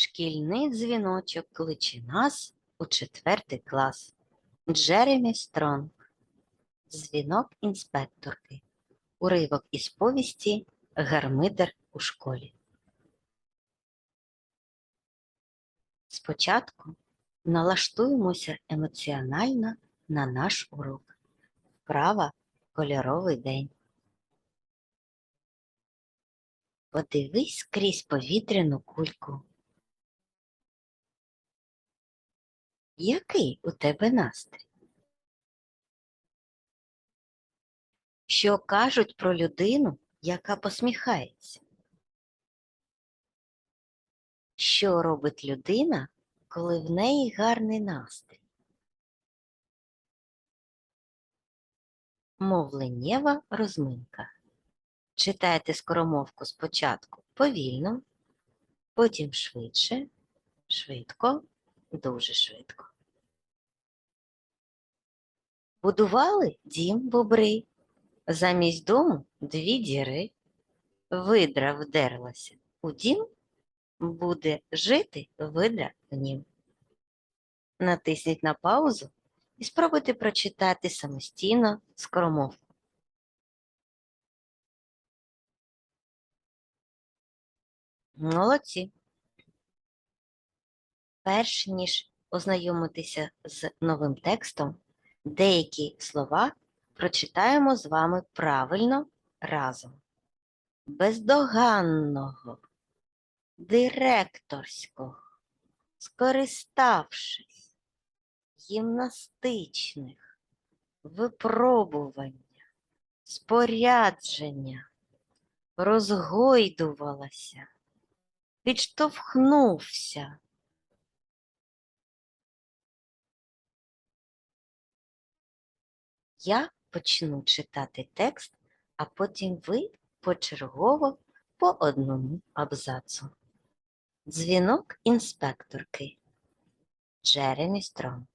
Шкільний дзвіночок кличе нас у четвертий клас. Джеремі Стронг. Дзвінок інспекторки. Уривок із повісті Гармидер у школі. Спочатку налаштуємося емоціонально на наш урок. Вправа кольоровий день. Подивись крізь повітряну кульку. Який у тебе настрій? Що кажуть про людину, яка посміхається? Що робить людина, коли в неї гарний настрій? Мовленнєва розминка. Читайте скоромовку спочатку повільно, потім швидше, швидко, дуже швидко. Будували дім бобри, замість дому дві діри. Видра вдерлася у дім, буде жити видра в нім. Натисніть на паузу і спробуйте прочитати самостійно скоромовку. Молодці. Перш ніж ознайомитися з новим текстом, деякі слова прочитаємо з вами правильно разом. Бездоганного, директорського, скориставшись, гімнастичних, випробування, спорядження, розгойдувалася, підштовхнувся. Я почну читати текст, а потім ви почергово по одному абзацу. Дзвінок інспекторки Джеремі Стронг.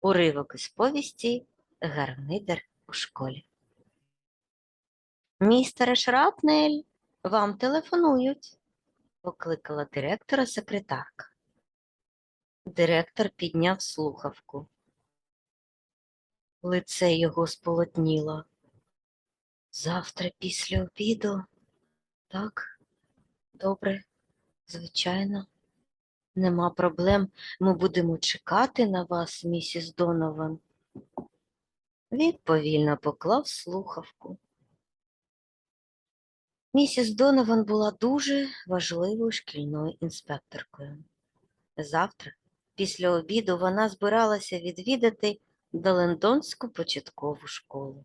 Уривок із повісті Гармидер у школі. Містере Шрапнель, вам телефонують, покликала директора секретарка. Директор підняв слухавку. Лице його сполотніло. Завтра після обіду. Так, добре, звичайно. Нема проблем. Ми будемо чекати на вас, місіс Донован. Він повільно поклав слухавку. Місіс Донован була дуже важливою шкільною інспекторкою. Завтра, після обіду, вона збиралася відвідати Далендонську початкову школу.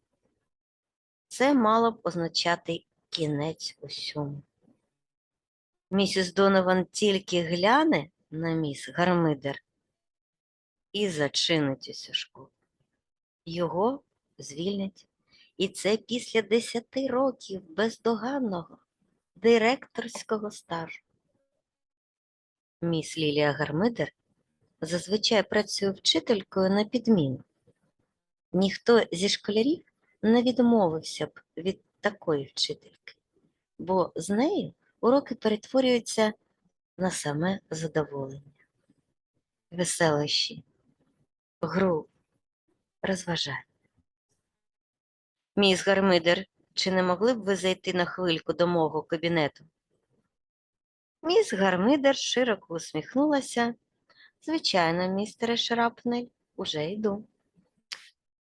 Це мало б означати кінець усьому. Місіс Донован тільки гляне на міс Гармидер і зачинить усю школу. Його звільнять, і це після десяти років бездоганного директорського стажу. Міс Лілія Гармидер зазвичай працює вчителькою на підміну. Ніхто зі школярів не відмовився б від такої вчительки, бо з нею уроки перетворюються на саме задоволення, веселощі, гру, розважання. Міс Гармидер, чи не могли б ви зайти на хвильку до мого кабінету? Міс Гармидер широко усміхнулася. Звичайно, містере Шрапнель, уже йду.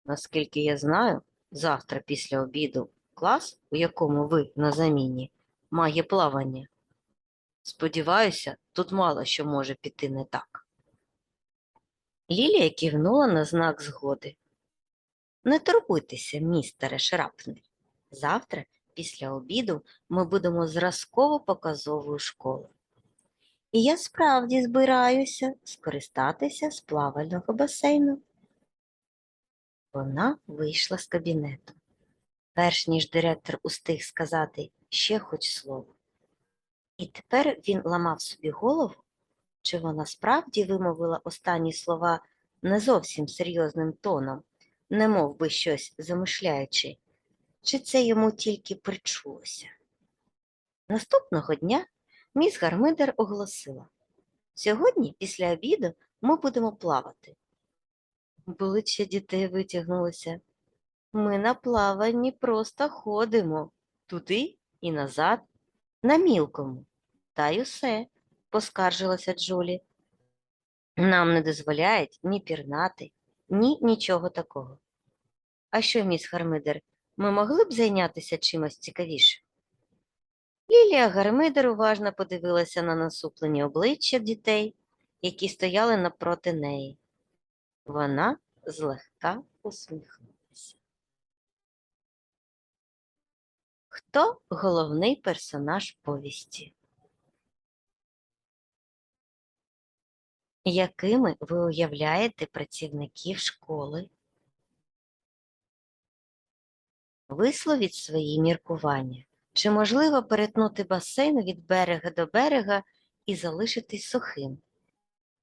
Наскільки я знаю, завтра після обіду клас, у якому ви на заміні, має плавання. Сподіваюся, тут мало що може піти не так. Лілія кивнула на знак згоди. Не турбуйтеся, містере Шрапнель. Завтра, після обіду, ми будемо зразково показовою школою. І я справді збираюся скористатися з плавального басейну. Вона вийшла з кабінету, перш ніж директор устиг сказати ще хоч слово. І тепер він ламав собі голову, чи вона справді вимовила останні слова не зовсім серйозним тоном, не мов би щось замишляючи, чи це йому тільки причулося. Наступного дня міс Гармидер оголосила Сьогодні, після обіду, ми будемо плавати. Обличчя дітей витягнулося. Ми на плаванні просто ходимо туди і назад, на мілкому. Та й усе, поскаржилася Джулі. Нам не дозволяють ні пірнати, ні нічого такого. А що, міс Гармидер, ми могли б зайнятися чимось цікавішим? Лілія Гармидер уважно подивилася на насуплені обличчя дітей, які стояли напроти неї. Вона злегка усміхнулася. Хто головний персонаж повісті? Якими ви уявляєте працівників школи? Висловіть свої міркування. Чи можливо перетнути басейн від берега до берега і залишитись сухим?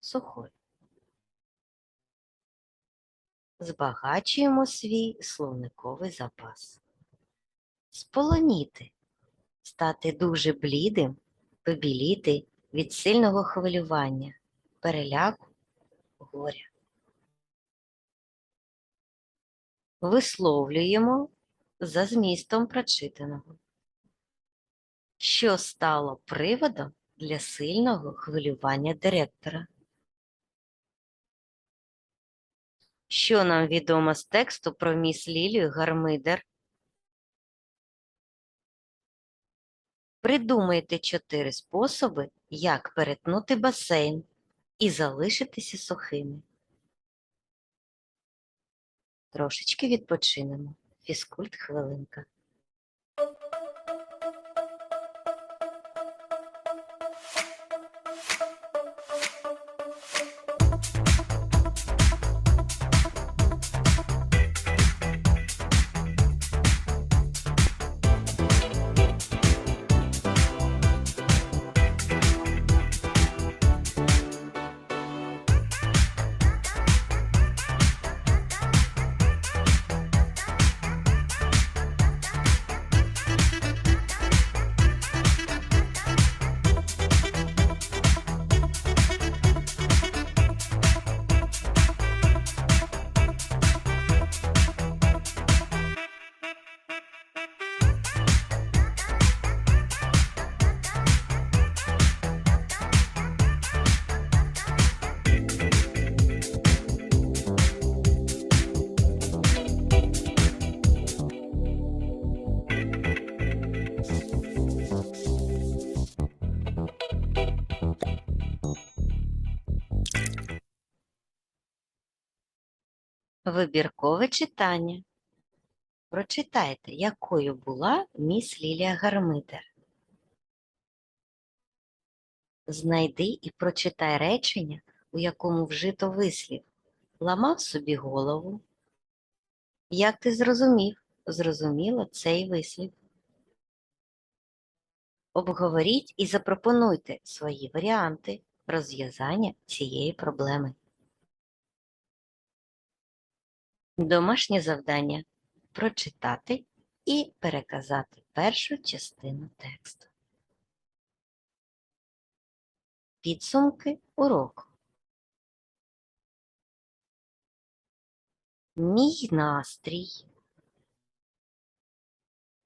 Сухою. Збагачуємо свій словниковий запас. Сполоніти. Стати дуже блідим, побіліти від сильного хвилювання, переляку, горя. Висловлюємо за змістом прочитаного. Що стало приводом для сильного хвилювання директора? Що нам відомо з тексту про міс Лілію Гармидер? Придумайте чотири способи, як перетнути басейн і залишитися сухими. Трошечки відпочинемо. Фізкульт хвилинка. Вибіркове читання. Прочитайте, якою була міс Лілія Гармидер. Знайди і прочитай речення, у якому вжито вислів. Ламав собі голову. Як ти зрозумів, зрозуміло цей вислів. Обговоріть і запропонуйте свої варіанти розв'язання цієї проблеми. Домашнє завдання прочитати і переказати першу частину тексту. Підсумки уроку. Мій настрій.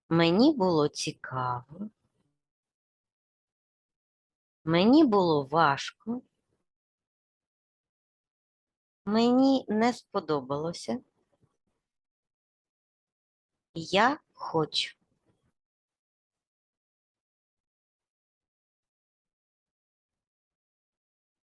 Мені було цікаво. Мені було важко. Мені не сподобалося. Я хочу.